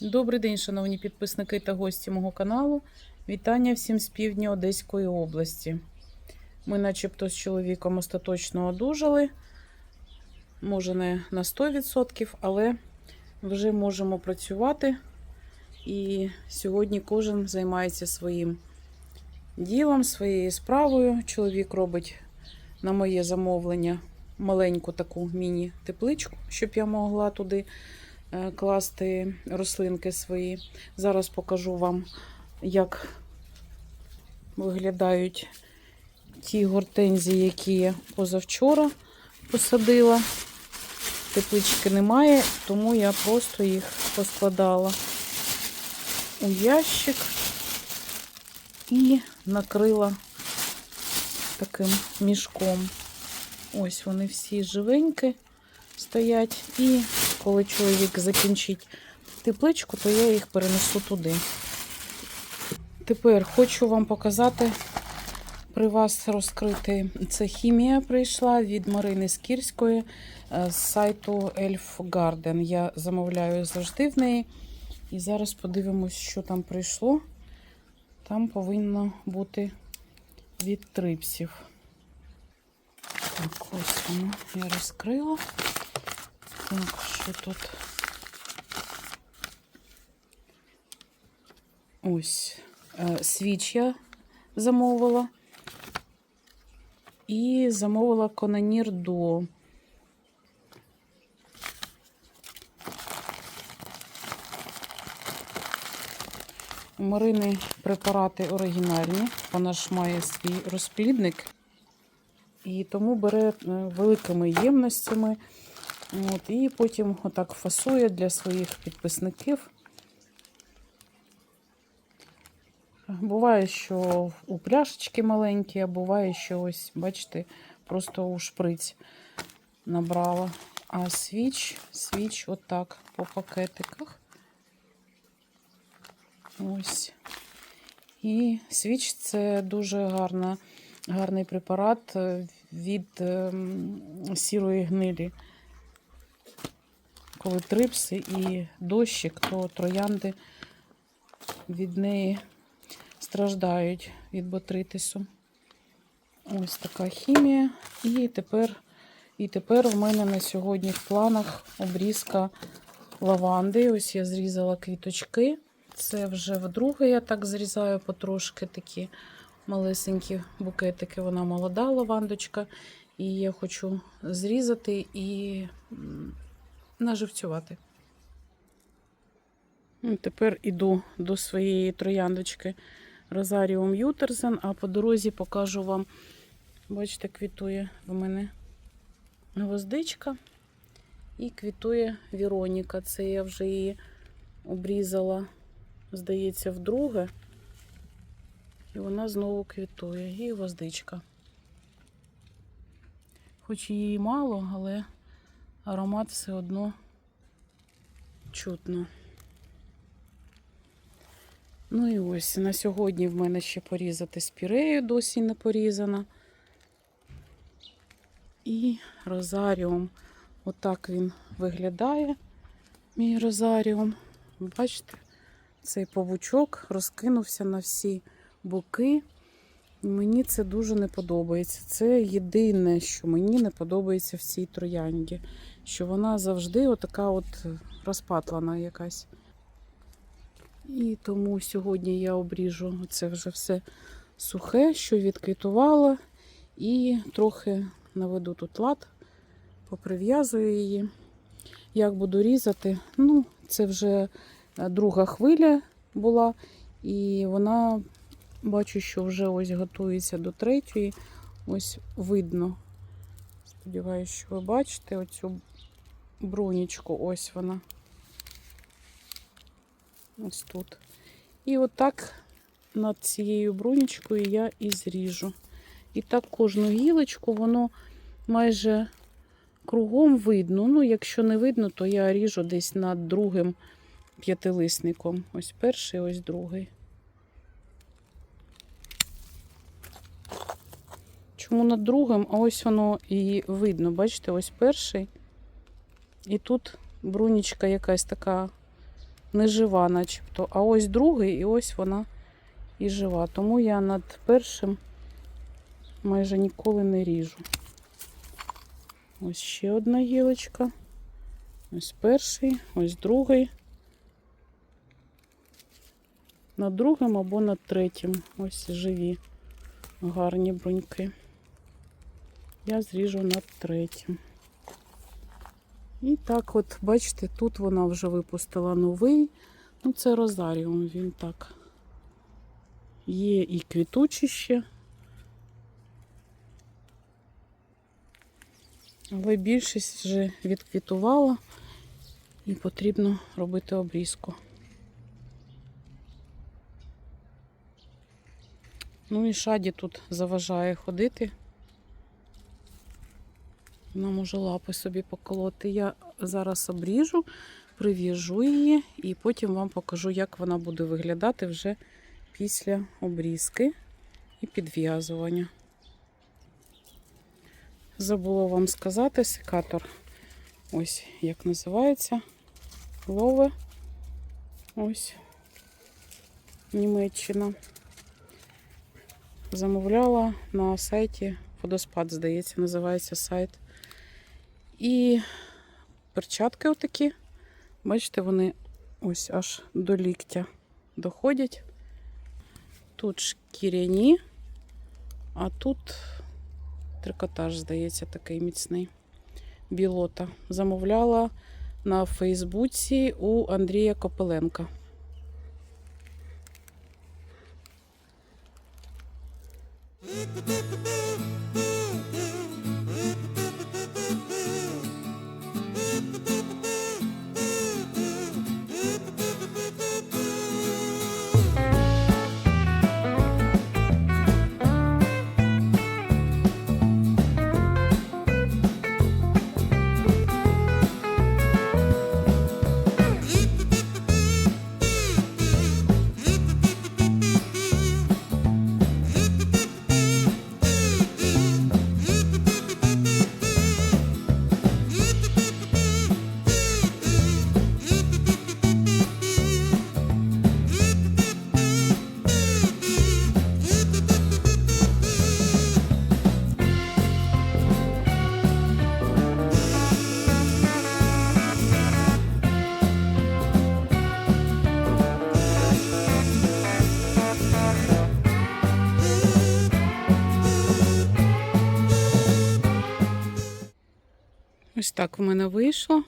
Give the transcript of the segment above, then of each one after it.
Добрий день, шановні підписники та гості мого каналу. Вітання всім з півдня Одеської області. Ми, начебто, з чоловіком остаточно одужали. Може, не на 100%, але вже можемо працювати. І сьогодні кожен займається своїм ділом, своєю справою. Чоловік робить на моє замовлення маленьку таку міні-тепличку, щоб я могла туди класти рослинки свої. Зараз покажу вам, як виглядають ті гортензії, які я позавчора посадила. Теплички немає, тому я просто їх поскладала у ящик і накрила таким мішком. Ось вони всі живенькі стоять. І коли чоловік закінчить тепличку, то я їх перенесу туди. Тепер хочу вам показати, при вас розкрити. Це хімія прийшла від Марини Скірської е, з сайту Elf Garden. Я замовляю завжди в неї. І зараз подивимось, що там прийшло. Там повинно бути від трипсів. Так, ось воно я розкрила. Так, що тут? Ось е, свіч я замовила. І замовила Конанір до. У Марини препарати оригінальні. Вона ж має свій розплідник. І тому бере е, великими ємностями. От, і потім отак фасує для своїх підписників. Буває, що у пляшечки маленькі, а буває, що ось, бачите, просто у шприць набрала. А свіч, свіч отак по пакетиках. Ось. І свіч це дуже гарна, гарний препарат від ем, сірої гнилі. Коли трипси і дощик, то троянди від неї страждають від ботритису. Ось така хімія. І тепер, і тепер в мене на сьогодні в планах обрізка лаванди. Ось я зрізала квіточки. Це вже вдруге я так зрізаю потрошки такі малесенькі букетики. Вона молода лавандочка. І я хочу зрізати і наживцювати. Ну, Тепер іду до своєї трояндочки Розаріум Ютерзен, а по дорозі покажу вам, бачите, квітує в мене гвоздичка і квітує Віроніка. Це я вже її обрізала, здається, вдруге. І вона знову квітує. І гвоздичка. Хоч її мало, але аромат все одно чутно. Ну і ось на сьогодні в мене ще порізати спірею, досі не порізана. І розаріум. Отак він виглядає, мій розаріум. Бачите, цей павучок розкинувся на всі боки. Мені це дуже не подобається. Це єдине, що мені не подобається в цій троянді. Що вона завжди отака от розпатлана якась. І тому сьогодні я обріжу це вже все сухе, що відквітувало. І трохи наведу тут лад, поприв'язую її. Як буду різати, ну, це вже друга хвиля була, і вона, бачу, що вже ось готується до третьої. Ось видно. Сподіваюсь, що ви бачите оцю бронічку, ось вона. Ось тут. І отак над цією брунічкою я і зріжу. І так кожну гілочку, воно майже кругом видно. Ну, якщо не видно, то я ріжу десь над другим п'ятилисником. Ось перший, ось другий. Чому над другим? А ось воно і видно. Бачите, ось перший. І тут брунічка якась така не жива, начебто. А ось другий, і ось вона і жива. Тому я над першим майже ніколи не ріжу. Ось ще одна гілочка. Ось перший, ось другий. Над другим або над третім. Ось живі гарні бруньки. Я зріжу над третім. І так, от, бачите, тут вона вже випустила новий. Ну, це розаріум, він так. Є і квітучі ще. Але більшість вже відквітувала і потрібно робити обрізку. Ну і шаді тут заважає ходити. Вона може лапи собі поколоти. Я зараз обріжу, прив'яжу її і потім вам покажу, як вона буде виглядати вже після обрізки і підв'язування. Забула вам сказати, секатор. Ось як називається. Лове. Ось Німеччина. Замовляла на сайті Водоспад, здається, називається сайт. І перчатки отакі. Бачите, вони ось аж до ліктя доходять. Тут шкіряні, а тут трикотаж, здається, такий міцний. Білота. Замовляла на Фейсбуці у Андрія Копеленка. Ось так в мене вийшло.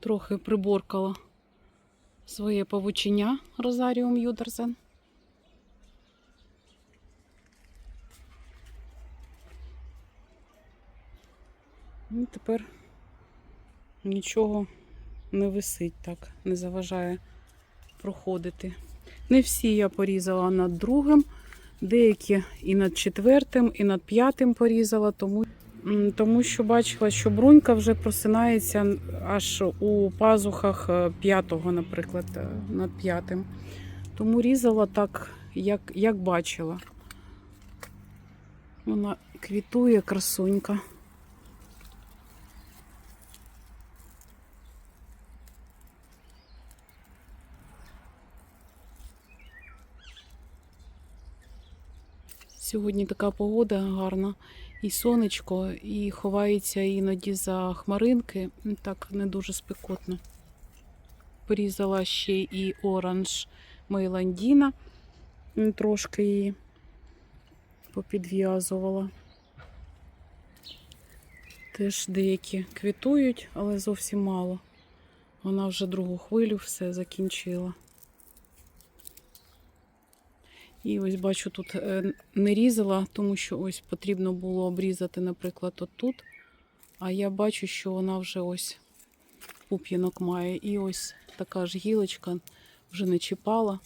Трохи приборкала своє павучення Розаріум Юдерзен. І тепер нічого не висить так, не заважає проходити. Не всі я порізала над другим, деякі і над четвертим, і над п'ятим порізала, тому Тому що бачила, що брунька вже просинається аж у пазухах е, п'ятого, наприклад, е, над п'ятим. Тому різала так, як, як бачила. Вона квітує красунька. Сьогодні така погода гарна, і сонечко, і ховається іноді за хмаринки. Так не дуже спекотно. Порізала ще і оранж Мейландіна, трошки її попідв'язувала. Теж деякі квітують, але зовсім мало. Вона вже другу хвилю все закінчила. І ось бачу, тут е, не різала, тому що ось потрібно було обрізати, наприклад, отут. А я бачу, що вона вже ось пуп'янок має. І ось така ж гілочка вже не чіпала.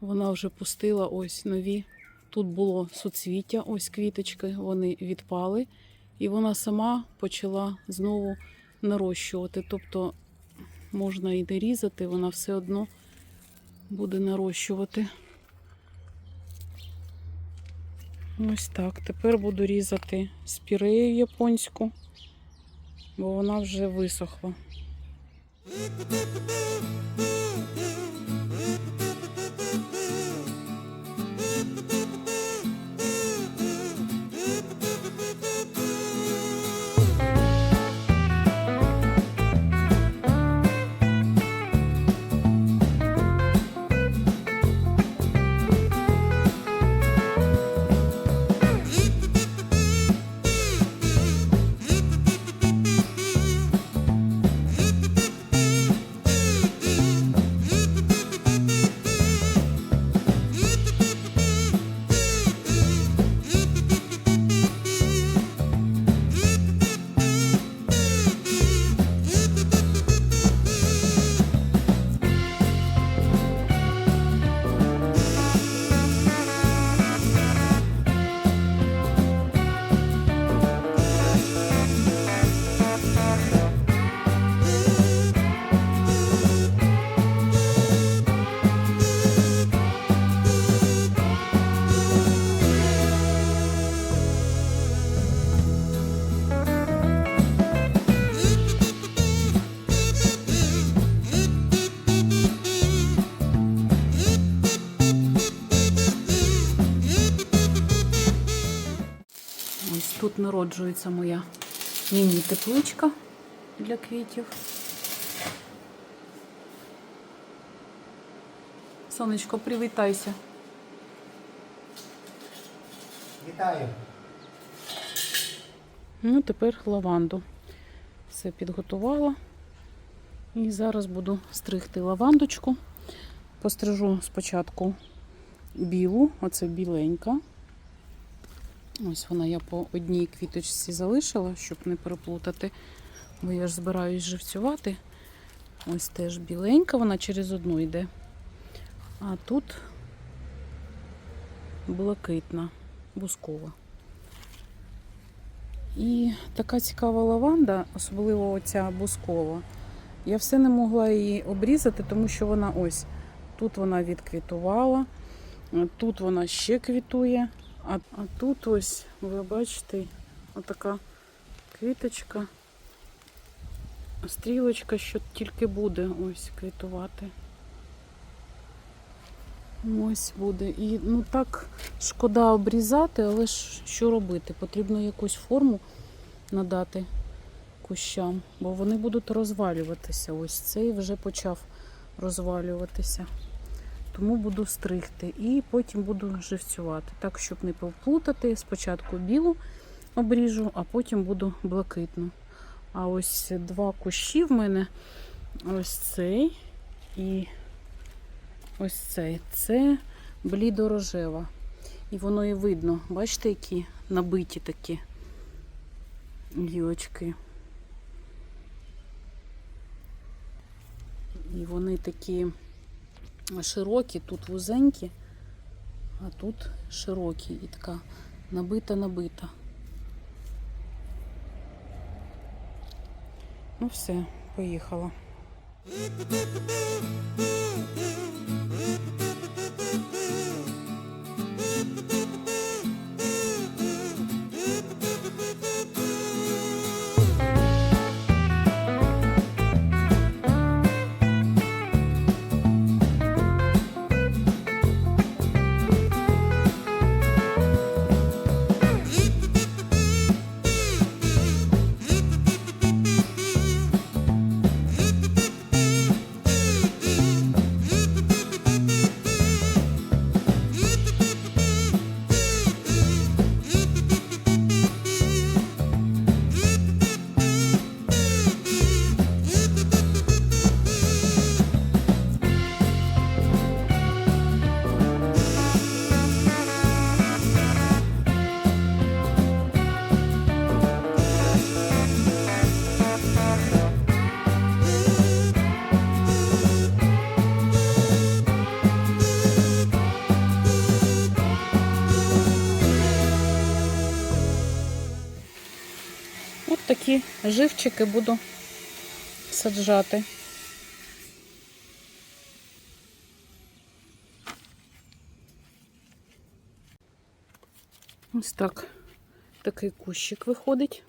Вона вже пустила ось нові. Тут було суцвіття, ось квіточки, вони відпали. І вона сама почала знову нарощувати. Тобто можна і різати, вона все одно буде нарощувати. Ось так. Тепер буду різати спірею японську, бо вона вже висохла. Народжується моя міні-тепличка для квітів. Сонечко, привітайся. Вітаю. Ну, тепер лаванду. Все підготувала. І зараз буду стригти лавандочку. Пострижу спочатку білу, оце біленька. Ось вона я по одній квіточці залишила, щоб не переплутати, бо я ж збираюсь живцювати. Ось теж біленька, вона через одну йде. А тут блакитна, бускова. І така цікава лаванда, особливо оця бускова. Я все не могла її обрізати, тому що вона ось тут вона відквітувала, тут вона ще квітує, а, а тут ось, ви бачите, отака квіточка, стрілочка, що тільки буде ось квітувати. Ось буде. І ну так шкода обрізати, але ж що робити? Потрібно якусь форму надати кущам, бо вони будуть розвалюватися. Ось цей вже почав розвалюватися. Тому буду стригти і потім буду живцювати. Так, щоб не повплутати. Спочатку білу обріжу, а потім буду блакитну. А ось два кущі в мене ось цей і ось цей. Це блідорожева. І воно і видно. Бачите, які набиті такі гілочки. І вони такі широкі, тут вузенькі, а тут широкі і така набита-набита. Ну все, поїхала. Живчики буду саджати. Ось так такий кущик виходить.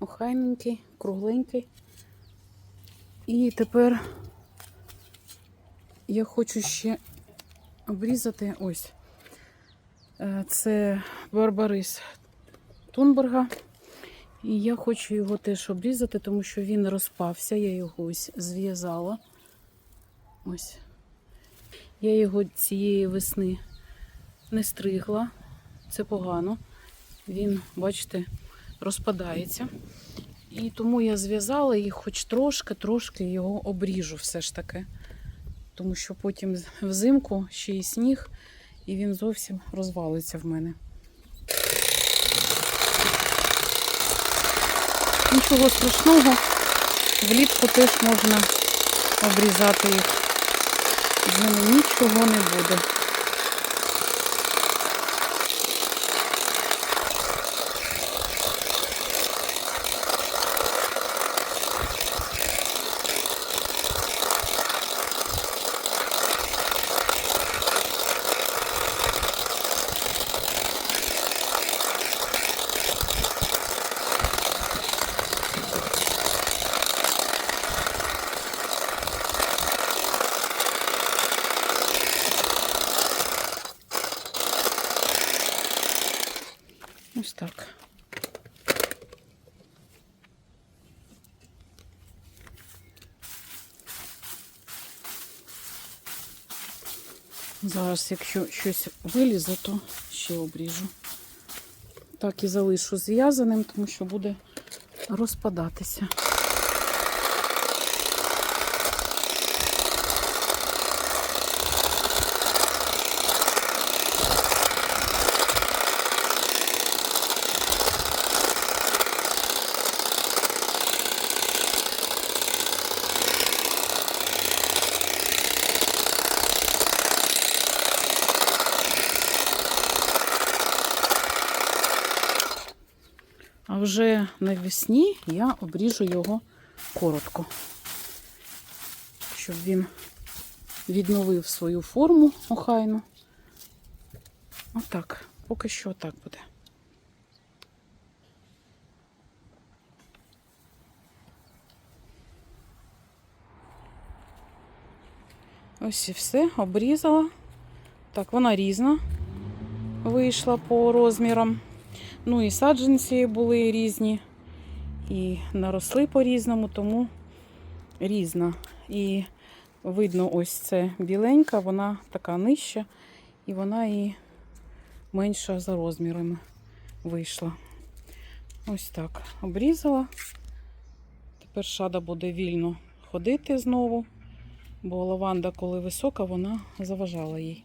Охайненький, кругленький. І тепер я хочу ще обрізати ось. Е, Це барбарис Тунберга. І я хочу його теж обрізати, тому що він розпався. Я його ось зв'язала. Ось. Я його цієї весни не стригла. Це погано. Він, бачите, розпадається. І тому я зв'язала і хоч трошки-трошки його обріжу все ж таки. Тому що потім взимку ще й сніг, і він зовсім розвалиться в мене. Нічого страшного, влітку теж можна обрізати їх. З ними нічого не буде. Так. Зараз, якщо щось вилізе, то ще обріжу. Так і залишу зв'язаним, тому що буде розпадатися. Вже навесні я обріжу його коротко, щоб він відновив свою форму охайну. Отак, поки що так буде. Ось і все, обрізала. Так, вона різна вийшла по розмірам. Ну і саджанці були різні, і наросли по-різному, тому різна. І видно, ось це біленька, вона така нижча, і вона і менша за розмірами вийшла. Ось так обрізала. Тепер шада буде вільно ходити знову, бо лаванда, коли висока, вона заважала їй.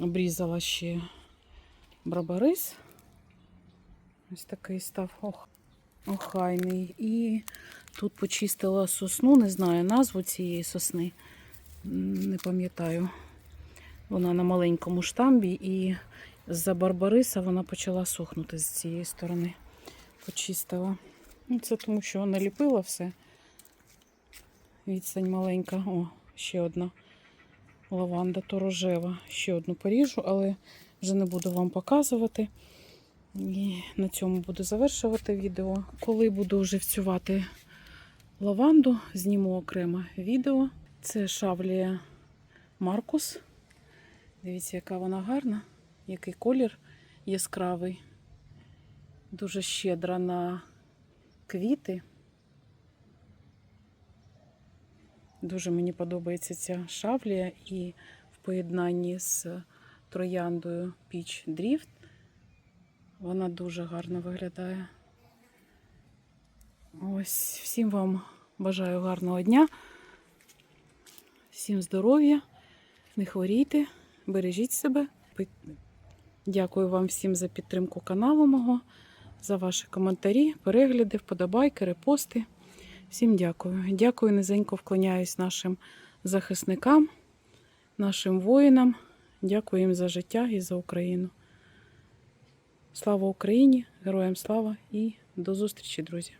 Обрізала ще брабарис. Ось такий став ох, охайний. І тут почистила сосну, не знаю назву цієї сосни, не пам'ятаю. Вона на маленькому штамбі, і з-за барбариса вона почала сохнути з цієї сторони. Почистила. Ну, Це тому, що вона ліпила все. Відстань маленька. О, ще одна лаванда то рожева. Ще одну поріжу, але вже не буду вам показувати. І на цьому буду завершувати відео. Коли буду вже вцювати лаванду, зніму окремо відео. Це шавлія Маркус. Дивіться, яка вона гарна, який колір яскравий. Дуже щедра на квіти. Дуже мені подобається ця шавлія і в поєднанні з трояндою Peach Drift. Вона дуже гарно виглядає. Ось, всім вам бажаю гарного дня, всім здоров'я, не хворійте, бережіть себе. Дякую вам всім за підтримку каналу мого, за ваші коментарі, перегляди, вподобайки, репости. Всім дякую. Дякую, низенько вклоняюсь нашим захисникам, нашим воїнам. Дякую їм за життя і за Україну. Слава Україні! Героям слава і до зустрічі, друзі!